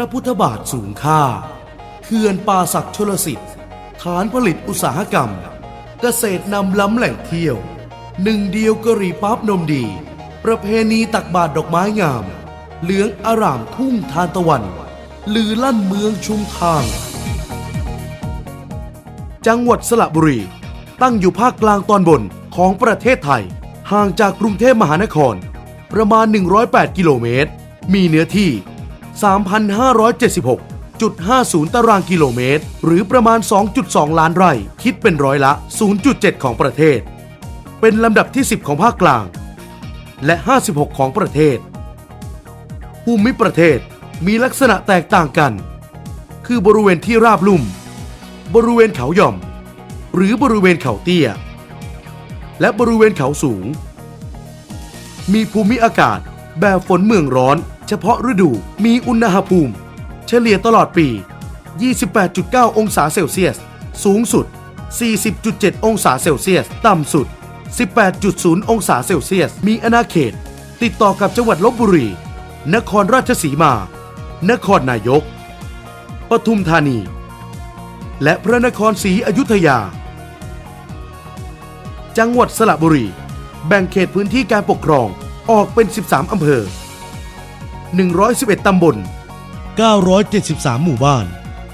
พระพุทธบาทสูงค่าเขื่อนป่าศักดิ์ชลสิทธิ์ฐานผลิตอุตสาหกรรม เกษตรนำล้ำแหล่งเที่ยว หนึ่งเดียวกะหรี่ปั๊บนมดี ประเพณีตักบาตรดอกไม้งาม เหลืองอร่ามทุ่งทานตะวัน ลือลั่นเมืองชุมทาง จังหวัดสระบุรี ตั้งอยู่ภาคกลางตอนบนของประเทศไทย ห่างจากกรุงเทพมหานคร ประมาณ 108 กิโลเมตร มีเนื้อที่ 3,576.50 ตารางกิโลเมตร หรือประมาณ 2.2 ล้านไร่ คิดเป็นร้อยละ 0.7 ของประเทศ เป็นลำดับที่ 10 ของภาคกลาง และ 56 ของประเทศ ภูมิประเทศมีลักษณะแตกต่างกัน คือบริเวณที่ราบลุ่ม บริเวณเขาหย่อม หรือบริเวณเขาเตี้ย และบริเวณเขาสูง มีภูมิอากาศแบบฝนเมืองร้อน เฉพาะฤดูมีอุณหภูมิ เฉลี่ยตลอดปี 28.9 องศาเซลเซียส สูงสุด 40.7 องศาเซลเซียส ต่ำสุด 18.0 องศาเซลเซียส มีอาณาเขต ติดต่อกับจังหวัดลบบุรี นครราชสีมา นครนายก ปทุมธานี และพระนครศรีอยุธยา จังหวัดสระบุรี แบ่งเขตพื้นที่การปกครองออกเป็น 13 อำเภอ 111 ตำบล 973 หมู่บ้าน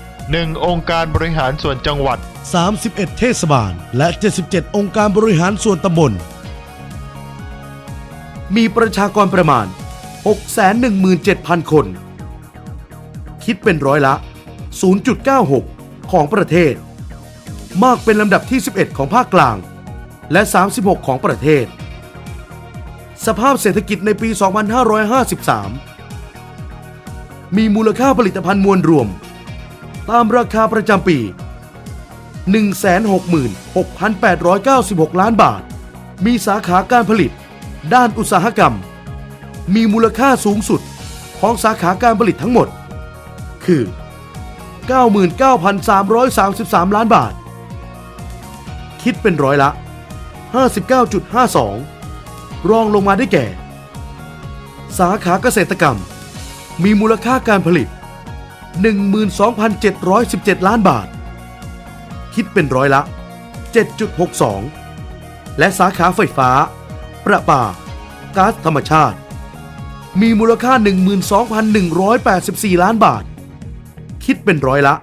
1. องค์การบริหารส่วนจังหวัด 31 เทศบาล และ 77 องค์การบริหารส่วนตำบล มีประชากรประมาณ 617,000 คน คิดเป็นร้อยละ 0.96 ของประเทศ มากเป็นลำดับที่ 11 ของภาคกลาง และ 36 ของประเทศ สภาพเศรษฐกิจในปี 2553 มีมูลค่าผลิตภัณฑ์มวลรวม ตามราคาประจำปี 166,896 ล้านบาท มีสาขาการผลิต ด้านอุตสาหกรรม มีมูลค่าสูงสุดของสาขาการผลิตทั้งหมด คือ 99,333 ล้านบาท คิดเป็นร้อยละ 59.52 รองลงมาได้แก่ สาขาเกษตรกรรม มีมูลค่าการผลิต 12,717 ล้านบาท คิดเป็นร้อยละ 7.62 และสาขาไฟฟ้า ประปาก๊าซธรรมชาติ มีมูลค่า 12,184 ล้านบาท คิดเป็นร้อยละ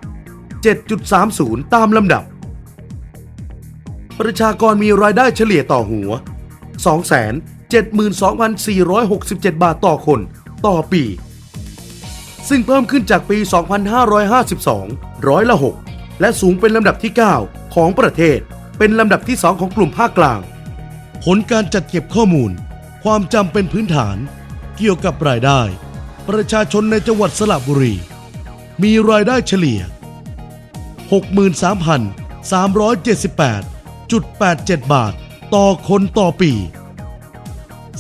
7.30 ตามลำดับ ประชากรมีรายได้เฉลี่ยต่อหัว272,467 บาทต่อคน ต่อปี ซึ่งเพิ่มขึ้นจากปี 2552 ร้อยละ 6 และสูงเป็นลำดับที่ 9 ของประเทศ เป็นลำดับที่ 2 ของกลุ่มภาคกลาง ผลการจัดเก็บข้อมูล ความจำเป็นพื้นฐาน เกี่ยวกับรายได้ ประชาชนในจังหวัดสระบุรี มีรายได้เฉลี่ย 63,378.87 บาท ต่อคนต่อปี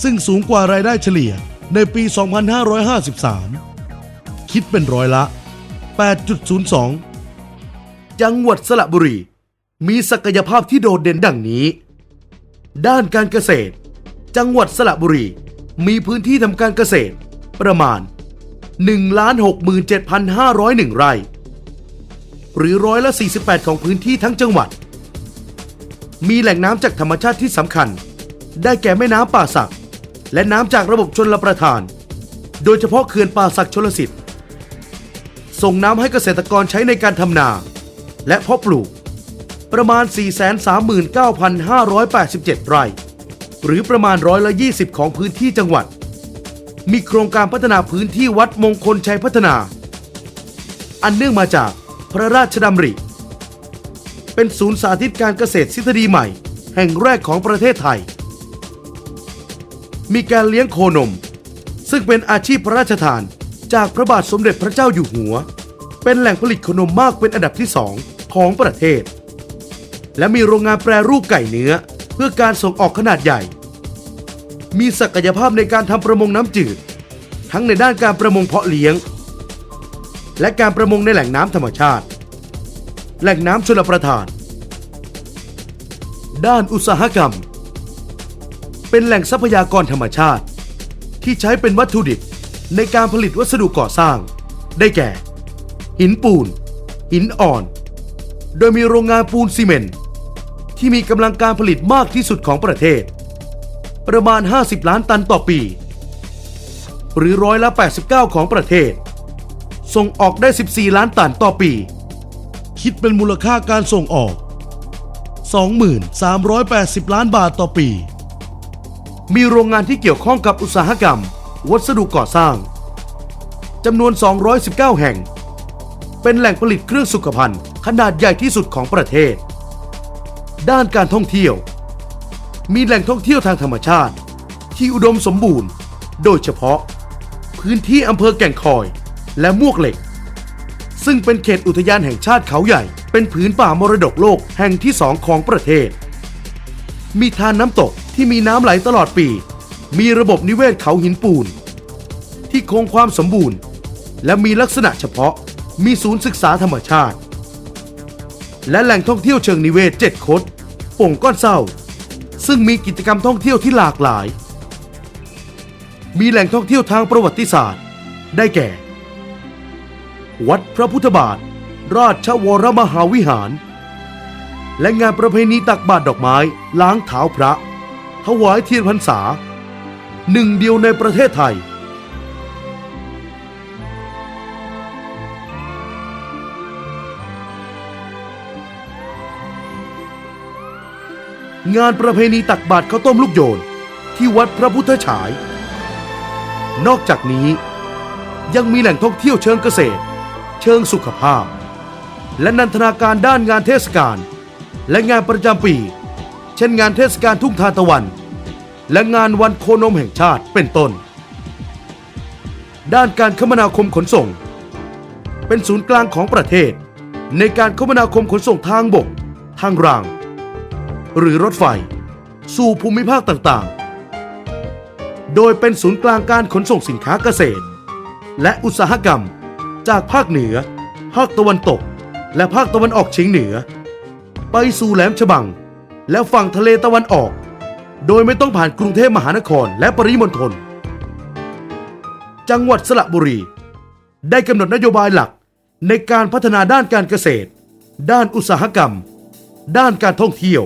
ซึ่งสูงกว่ารายได้เฉลี่ยในปี 2553 คิดเป็นร้อยละ 8.02 จังหวัดสระบุรี มีศักยภาพที่โดดเด่นดังนี้ ด้านการเกษตร จังหวัดสระบุรี มีพื้นที่ทำการเกษตร ประมาณ 1,67,501 ไร่ หรือร้อยละ 48 ของพื้นที่ทั้งจังหวัด มีแหล่งน้ำจากธรรมชาติที่สำคัญ ได้แก่แม่น้ำป่าสัก และน้ำจากระบบชนลประทานโดยเฉพาะเขื่อนป่าสักชลสิทธิ์ ส่งน้ำให้เกษตรกรใช้ในการทำนา และเพาะปลูก ประมาณ 439,587 ไร่ หรือประมาณร้อยละ20 ของพื้นที่จังหวัด มีโครงการพัฒนาพื้นที่วัดมงคลชัยพัฒนา อันเนื่องมาจากพระราชดำริ เป็นศูนย์สาธิตการเกษตรทฤษฎีใหม่ แห่งแรกของประเทศไทย มีการเลี้ยงโคนม ซึ่งเป็นอาชีพพระราชทาน จากพระบาทสมเด็จพระเจ้าอยู่หัว เป็นแหล่งผลิตโคนมมากเป็นอันดับที่สองของประเทศ และมีโรงงานแปรรูปไก่เนื้อเพื่อการส่งออกขนาดใหญ่ มีศักยภาพในการทำประมงน้ำจืด ทั้งในด้านการประมงเพาะเลี้ยง และการประมงในแหล่งน้ำธรรมชาติ แหล่งน้ำชลประทาน ด้านอุตสาหกรรม เป็นแหล่งทรัพยากรธรรมชาติ ที่ใช้เป็นวัตถุดิบ ในการผลิตวัสดุก่อสร้าง ได้แก่ หินปูน หินอ่อน โดยมีโรงงานปูนซีเมนต์ที่มีกำลังการผลิตมากที่สุดของประเทศ ประมาณ 50 ล้านตันต่อปี หรือร้อยละ 89 ของประเทศ ส่งออกได้ 14 ล้านตันต่อปี คิดเป็นมูลค่าการส่งออก 2380 ล้านบาทต่อปี มีโรงงานที่เกี่ยวข้องกับอุตสาหกรรม วัสดุก่อสร้างจำนวน 219 แห่ง เป็นแหล่งผลิตเครื่องสุขภัณฑ์ขนาดใหญ่ที่สุดของประเทศ ด้านการท่องเที่ยว มีแหล่งท่องเที่ยวทางธรรมชาติ ที่อุดมสมบูรณ์ โดยเฉพาะ พื้นที่อำเภอแก่งคอยและมวกเหล็ก ซึ่งเป็นเขตอุทยานแห่งชาติเขาใหญ่ เป็นผืนป่ามรดกโลกแห่งที่สองของประเทศ มีทานน้ำตกที่มีน้ำไหลตลอดปี มีระบบนิเวศเขาหินปูน ที่คงความสมบูรณ์ และมีลักษณะเฉพาะมีศูนย์ศึกษาธรรมชาติ และแหล่งท่องเที่ยวเชิงนิเวศเจ็ดคดป่งก้อนเศร้า ซึ่งมีกิจกรรมท่องเที่ยวที่หลากหลาย มีแหล่งท่องเที่ยวทางประวัติศาสตร์ ได้แก่ วัดพระพุทธบาท ราชวรมหาวิหาร และงานประเพณีตักบาตรดอกไม้ ล้างเท้าพระ ถวายเทียนพรรษา หนึ่งเดียวในประเทศไทย งานประเพณีตักบาตรข้าวต้มลูกโยน ที่วัดพระพุทธฉาย นอกจากนี้ยังมีแหล่งท่องเที่ยวเชิงเกษตร เชิงสุขภาพ และนันทนาการด้านงานเทศกาลและงานประจำปี เช่นงานเทศกาลทุ่งทานตะวัน และงานวันโคนมแห่งชาติเป็นต้น ด้านการคมนาคมขนส่ง เป็นศูนย์กลางของประเทศ ในการคมนาคมขนส่งทางบก ทางราง หรือรถไฟ สู่ภูมิภาคต่างๆ โดยเป็นศูนย์กลางการขนส่งสินค้าเกษตร และอุตสาหกรรม จากภาคเหนือ ภาคตะวันตก และภาคตะวันออกเฉียงเหนือ ไปสู่แหลมฉบัง และฝั่งทะเลตะวันออก โดยไม่ต้องผ่านกรุงเทพมหานครและปริมณฑล จังหวัดสระบุรี ได้กำหนดนโยบายหลักในการพัฒนาด้านการเกษตร ด้านอุตสาหกรรม ด้านการท่องเที่ยว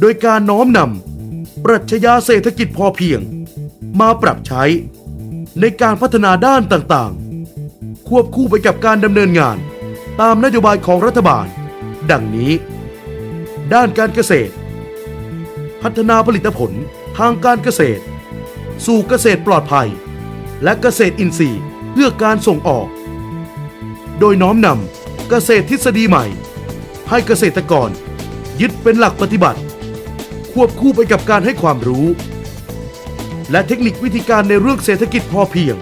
โดยการน้อมนำปรัชญาเศรษฐกิจพอเพียง มาปรับใช้ในการพัฒนาด้านต่างๆ ควบคู่ไปกับการดำเนินงาน ตามนโยบายของรัฐบาล ดังนี้ ด้านการเกษตร พัฒนาผลิตผลทางการเกษตร สู่เกษตรปลอดภัย และเกษตรอินทรีย์เพื่อการส่งออก โดยน้อมนำเกษตรทฤษฎีใหม่ ให้เกษตรกร ยึดเป็นหลักปฏิบัติ ควบคู่ไปกับการให้ความรู้ และเทคนิควิธีการในเรื่องเศรษฐกิจพอเพียง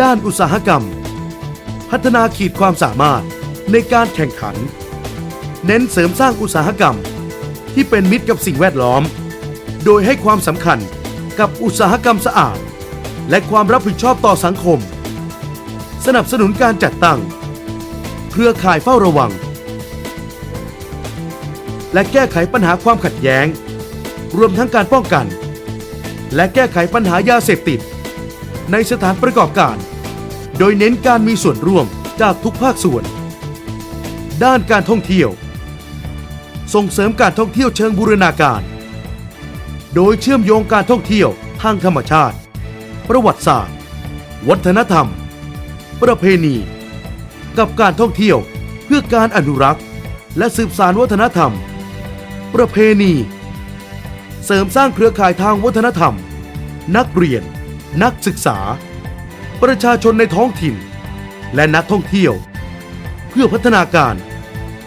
ด้านอุตสาหกรรม พัฒนาขีดความสามารถในการแข่งขัน เน้นเสริมสร้างอุตสาหกรรม ที่เป็นมิตรกับสิ่งแวดล้อม โดยให้ความสำคัญกับอุตสาหกรรมสะอาด และความรับผิดชอบต่อสังคม สนับสนุนการจัดตั้ง เครือข่ายเฝ้าระวัง และแก้ไขปัญหาความขัดแย้ง รวมทั้งการป้องกัน และแก้ไขปัญหายาเสพติด ในสถานประกอบการ โดยเน้นการมีส่วนร่วมจากทุกภาคส่วน ด้านการท่องเที่ยว ส่งเสริมการท่องเที่ยวเชิงบูรณาการ โดยเชื่อมโยงการท่องเที่ยวทางธรรมชาติ ประวัติศาสตร์ วัฒนธรรม ประเพณี กับการท่องเที่ยวเพื่อการอนุรักษ์ และสืบสานวัฒนธรรม ประเพณี เสริมสร้างเครือข่ายทางวัฒนธรรม นักเรียน นักศึกษา ประชาชนในท้องถิ่น และนักท่องเที่ยว เพื่อพัฒนาการ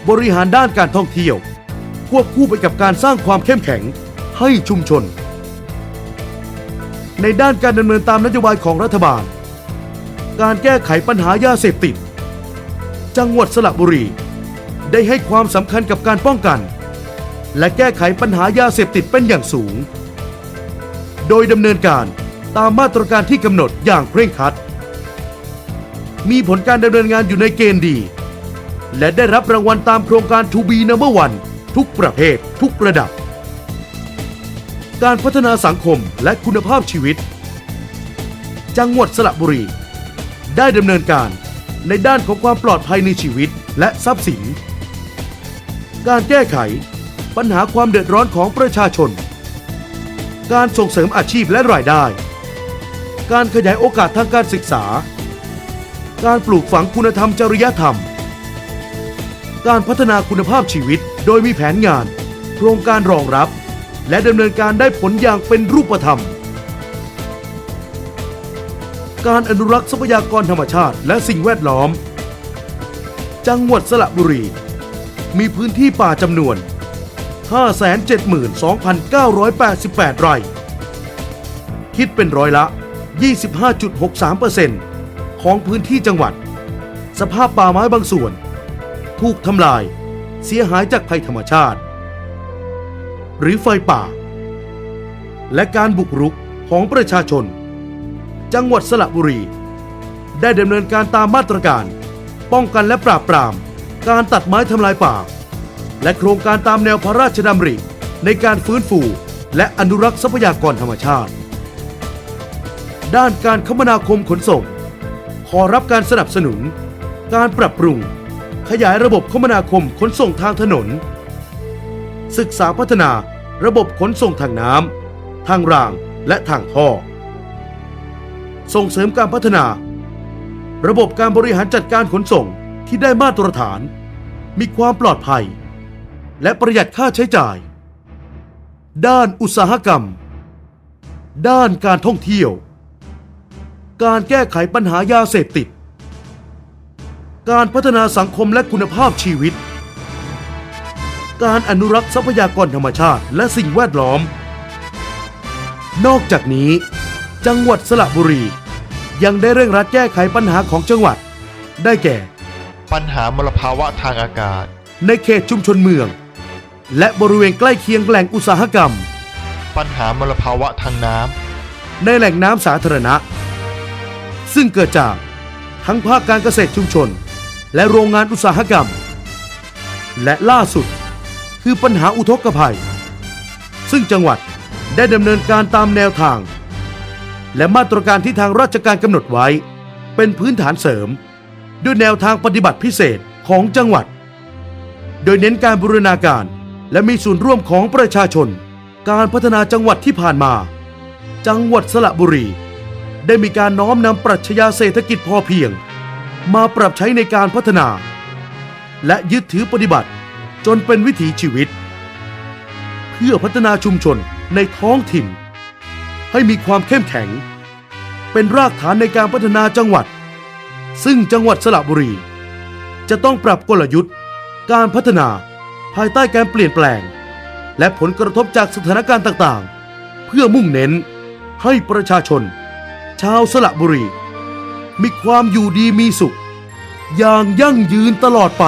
บริหารด้านการท่องเที่ยว ควบคู่ไปกับการสร้างความเข้มแข็งให้ชุมชน ในด้านการดำเนินตามนโยบายของรัฐบาล การแก้ไขปัญหายาเสพติด จังหวัดสระบุรี ได้ให้ความสำคัญกับการป้องกัน และแก้ไขปัญหายาเสพติดเป็นอย่างสูง โดยดำเนินการตามมาตรการที่กำหนดอย่างเคร่งครัด มีผลการดำเนินงานอยู่ในเกณฑ์ดี และได้รับรางวัลตามโครงการ To be number one ทุกประเภท ทุกระดับ การพัฒนาสังคมและคุณภาพชีวิต จังหวัดสระบุรี ได้ดำเนินการในด้านของความปลอดภัยในชีวิตและทรัพย์สิน การแก้ไขปัญหาความเดือดร้อนของประชาชน การส่งเสริมอาชีพและรายได้ การขยายโอกาสทางการศึกษา การปลูกฝังคุณธรรมจริยธรรม การพัฒนาคุณภาพชีวิต โดยมีแผนงาน โครงการรองรับ และดำเนินการได้ผลอย่างเป็นรูปธรรม การอนุรักษ์ทรัพยากรธรรมชาติและสิ่งแวดล้อม จังหวัดสระบุรี มีพื้นที่ป่าจำนวน 572,988 ไร่ คิดเป็นร้อยละ 25.63%ของพื้นที่จังหวัด สภาพป่าไม้บางส่วน ถูกทำลาย เสียหายจากภัยธรรมชาติ หรือไฟป่า และการบุกรุกของประชาชน จังหวัดสระบุรี ได้ดำเนินการตามมาตรการ ป้องกันและปราบปราม การตัดไม้ทำลายป่า และโครงการตามแนวพระราชดำริในการฟื้นฟูและอนุรักษ์ทรัพยากรธรรมชาติ ด้านการคมนาคมขนส่ง ขอรับการสนับสนุน การปรับปรุง ขยายระบบคมนาคมขนส่งทางถนน ศึกษาพัฒนาระบบขนส่งทางน้ำ ทางรางและทางท่อ ส่งเสริมการพัฒนา ระบบการบริหารจัดการขนส่งที่ได้มาตรฐาน มีความปลอดภัย และประหยัดค่าใช้จ่าย ด้านอุตสาหกรรม ด้านการท่องเที่ยว การแก้ไขปัญหายาเสพติด การพัฒนาสังคมและคุณภาพชีวิต การอนุรักษ์ทรัพยากรธรรมชาติและสิ่งแวดล้อม นอกจากนี้ จังหวัดสระบุรี ยังได้เร่งรัดแก้ไขปัญหาของจังหวัด ได้แก่ ปัญหามลภาวะทางอากาศ ในเขตชุมชนเมือง และบริเวณใกล้เคียงแหล่งอุตสาหกรรม ปัญหามลภาวะทางน้ในแหล่งน้ำสาธารณะ ซึ่งเกิดจากทั้งภาคการเกษตรชุมชน และโรงงานอุตสาหกรรม และล่าสุดคือปัญหาอุทกภัย ซึ่งจังหวัดได้ดำเนินการตามแนวทาง และมาตรการที่ทางราชการกำหนดไว้ เป็นพื้นฐานเสริม ด้วยแนวทางปฏิบัติพิเศษของจังหวัด โดยเน้นการบูรณาการและมีส่วนร่วมของประชาชน การพัฒนาจังหวัดที่ผ่านมา จังหวัดสระบุรี ได้มีการน้อมนำปรัชญาเศรษฐกิจพอเพียง มาปรับใช้ในการพัฒนา และยึดถือปฏิบัติจนเป็นวิถีชีวิต เพื่อพัฒนาชุมชนในท้องถิ่น ให้มีความเข้มแข็ง เป็นรากฐานในการพัฒนาจังหวัด ซึ่งจังหวัดสระบุรี จะต้องปรับกลยุทธ์ การพัฒนาภายใต้การเปลี่ยนแปลง และผลกระทบจากสถานการณ์ต่างๆ เพื่อมุ่งเน้นให้ประชาชน ชาวสระบุรี มีความอยู่ดีมีสุข อย่างยั่งยืนตลอดไป